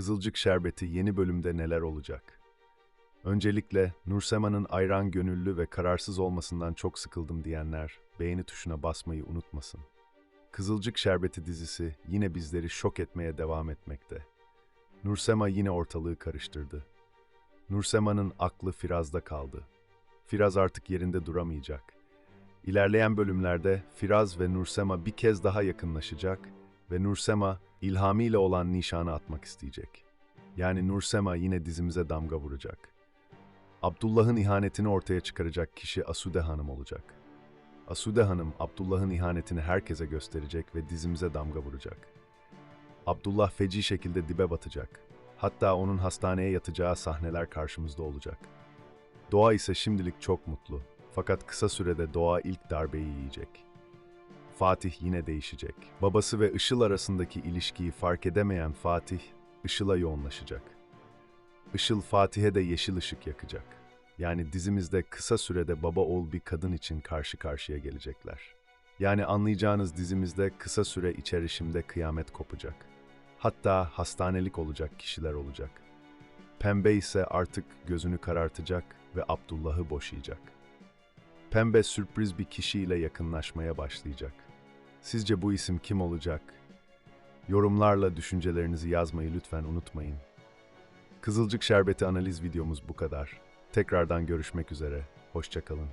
Kızılcık Şerbeti yeni bölümde neler olacak? Öncelikle Nursema'nın ayran gönüllü ve kararsız olmasından çok sıkıldım diyenler beğeni tuşuna basmayı unutmasın. Kızılcık Şerbeti dizisi yine bizleri şok etmeye devam etmekte. Nursema yine ortalığı karıştırdı. Nursema'nın aklı Firaz'da kaldı. Firaz artık yerinde duramayacak. İlerleyen bölümlerde Firaz ve Nursema bir kez daha yakınlaşacak ve Nursema İlhami ile olan nişanı atmak isteyecek. Yani Nursema yine dizimize damga vuracak. Abdullah'ın ihanetini ortaya çıkaracak kişi Asude Hanım olacak. Asude Hanım Abdullah'ın ihanetini herkese gösterecek ve dizimize damga vuracak. Abdullah feci şekilde dibe batacak. Hatta onun hastaneye yatacağı sahneler karşımızda olacak. Doğa ise şimdilik çok mutlu. Fakat kısa sürede Doğa ilk darbeyi yiyecek. Fatih yine değişecek. Babası ve Işıl arasındaki ilişkiyi fark edemeyen Fatih, Işıl'a yoğunlaşacak. Işıl Fatih'e de yeşil ışık yakacak. Yani dizimizde kısa sürede baba oğul bir kadın için karşı karşıya gelecekler. Yani anlayacağınız dizimizde kısa süre içerişimde kıyamet kopacak. Hatta hastanelik olacak kişiler olacak. Pembe ise artık gözünü karartacak ve Abdullah'ı boşayacak. Pembe sürpriz bir kişiyle yakınlaşmaya başlayacak. Sizce bu isim kim olacak? Yorumlarla düşüncelerinizi yazmayı lütfen unutmayın. Kızılcık Şerbeti analiz videomuz bu kadar. Tekrardan görüşmek üzere. Hoşçakalın.